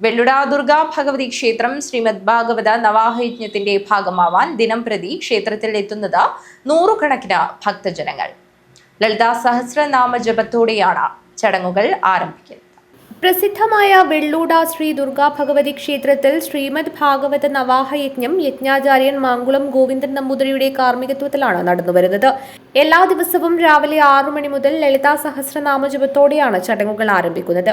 വെള്ളുട ദുർഗാ ഭഗവതി ക്ഷേത്രം ശ്രീമദ് ഭാഗവത നവാഹയജ്ഞത്തിന്റെ ഭാഗമാവാൻ ദിനം പ്രതി ക്ഷേത്രത്തിൽ എത്തുന്നത് നൂറുകണക്കിന് ഭക്തജനങ്ങൾ. ലളിതാ സഹസ്രനാമ ജപത്തോടെയാണ് ചടങ്ങുകൾ ആരംഭിക്കുന്നത്. പ്രസിദ്ധമായ വെള്ളൂട ശ്രീ ദുർഗാ ഭഗവതി ക്ഷേത്രത്തിൽ ശ്രീമദ് ഭാഗവത നവാഹയജ്ഞം യജ്ഞാചാര്യൻ മാങ്കുളം ഗോവിന്ദൻ നമ്പൂതിരിയുടെ കാർമ്മികത്വത്തിലാണ് നടന്നുവരുന്നത് എല്ലാ ദിവസവും രാവിലെ ആറു മണി മുതൽ ലളിതാ സഹസ്രനാമ ജപത്തോടെയാണ് ചടങ്ങുകൾ ആരംഭിക്കുന്നത്.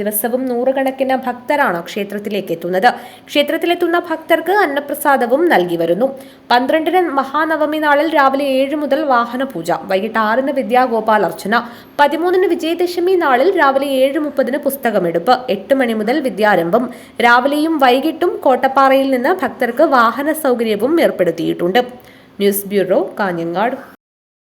ദിവസവും നൂറുകണക്കിന് ഭക്തരാണ് ക്ഷേത്രത്തിലേക്ക് എത്തുന്നത് ക്ഷേത്രത്തിലെത്തുന്ന ഭക്തർക്ക് അന്നപ്രസാദവും നൽകി വരുന്നു. പന്ത്രണ്ടിന് മഹാനവമി നാളിൽ രാവിലെ ഏഴ് മുതൽ വാഹന പൂജ വൈകിട്ട് ആറിന് വിദ്യാഗോപാൽ അർച്ചന പതിമൂന്നിന് വിജയദശമി നാളിൽ രാവിലെ ഏഴ് മുപ്പതിന് പുസ്തകമെടുപ്പ് എട്ട് മണി മുതൽ വിദ്യാരംഭം രാവിലെയും വൈകിട്ടും കോട്ടപ്പാറയിൽ നിന്ന് ഭക്തർക്ക് വാഹന സൗകര്യവും ഏർപ്പെടുത്തിയിട്ടുണ്ട്. News bureau Kanhangad.